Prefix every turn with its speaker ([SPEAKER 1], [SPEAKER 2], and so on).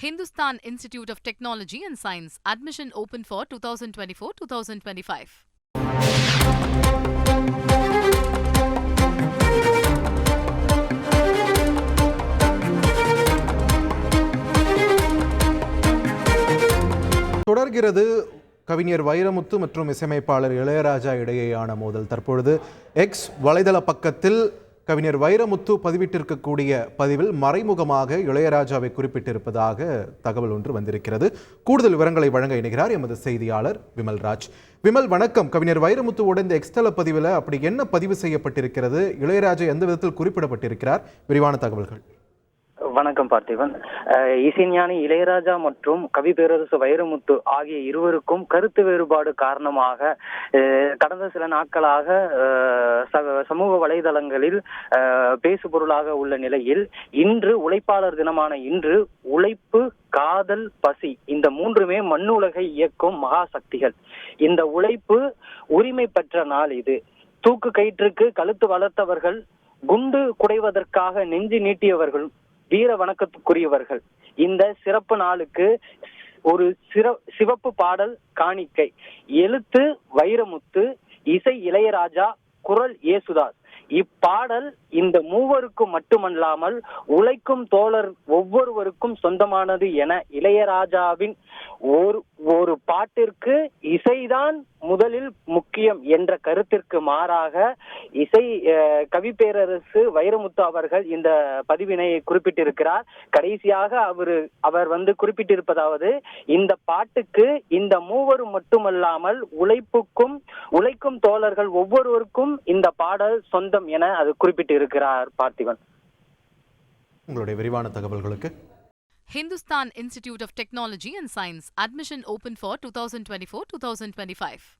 [SPEAKER 1] Hindustan Institute of Technology and Science. Admission open for 2024 2025.
[SPEAKER 2] தொடர்கிறது கவிஞர் வைரமுத்து மற்றும் இசையமைப்பாளர் இளையராஜா இடையேயான மோதல் தற்பொழுது எக்ஸ் வலைதள பக்கத்தில் கவிஞர் வைரமுத்து பதிவிட்டிருக்கக்கூடிய பதிவில் மறைமுகமாக இளையராஜாவை குறிப்பிட்டிருப்பதாக தகவல் ஒன்று வந்திருக்கிறது. கூடுதல் விவரங்களை வழங்க இணைகிறார் எமது செய்தியாளர் விமல்ராஜ் விமல் வணக்கம். கவிஞர் வைரமுத்துவோட இந்த எக்ஸ்தல பதிவில் அப்படி என்ன பதிவு செய்யப்பட்டிருக்கிறது? இளையராஜா எந்த விதத்தில் குறிப்பிடப்பட்டிருக்கிறார்? விரிவான தகவல்கள்.
[SPEAKER 3] வணக்கம் பார்த்திபன். இசைஞானி இளையராஜா மற்றும் கவி பேரரசு வைரமுத்து ஆகிய இருவருக்கும் கருத்து வேறுபாடு காரணமாக கடந்த சில நாட்களாக சமூக வலைதளங்களில் அஹ் பேசுபொருளாக உள்ள நிலையில் இன்று உழைப்பாளர் தினமான இன்று உழைப்பு காதல் பசி இந்த மூன்றுமே மண்ணுலகை இயக்கும் மகா சக்திகள் இந்த உழைப்பு உரிமை பெற்ற நாள் இது. தூக்கு கயிற்றுக்கு கழுத்து வளர்த்தவர்கள் குண்டு குடைவதற்காக நெஞ்சு நீட்டியவர்கள் வீர வணக்கத்துக்குரியவர்கள். இந்த சிறப்பு நாளுக்கு ஒரு சிற சிவப்பு பாடல் காணிக்கை. எழுத்து வைரமுத்து இசை இளையராஜா குரல் இயேசுதாஸ் இப்பாடல் இந்த மூவருக்கும் மட்டுமல்லாமல் உழைக்கும் தோழர் ஒவ்வொருவருக்கும் சொந்தமானது என இளையராஜாவின் ஒரு ஒரு பாட்டிற்கு இசைதான் முதலில் முக்கியம் என்ற கருத்திற்கு மாறாக இசை கவி பேரரசு வைரமுத்து அவர்கள் இந்த பதிவினை குறிப்பிட்டிருக்கிறார். கடைசியாக அவர் அவர் வந்து குறிப்பிட்டிருப்பதாவது இந்த பாட்டுக்கு இந்த மூவரும் மட்டுமல்லாமல் உழைப்புக்கும் உழைக்கும் தோழர்கள் ஒவ்வொருவருக்கும் இந்த பாடல் சொந்தம் என அது குறிப்பிட்டிருக்கிறார் பார்த்திபன்.
[SPEAKER 2] உங்களுடைய விரிவான தகவல்களுக்கு
[SPEAKER 1] Hindustan Institute of Technology and Science. Admission open for 2024 2025.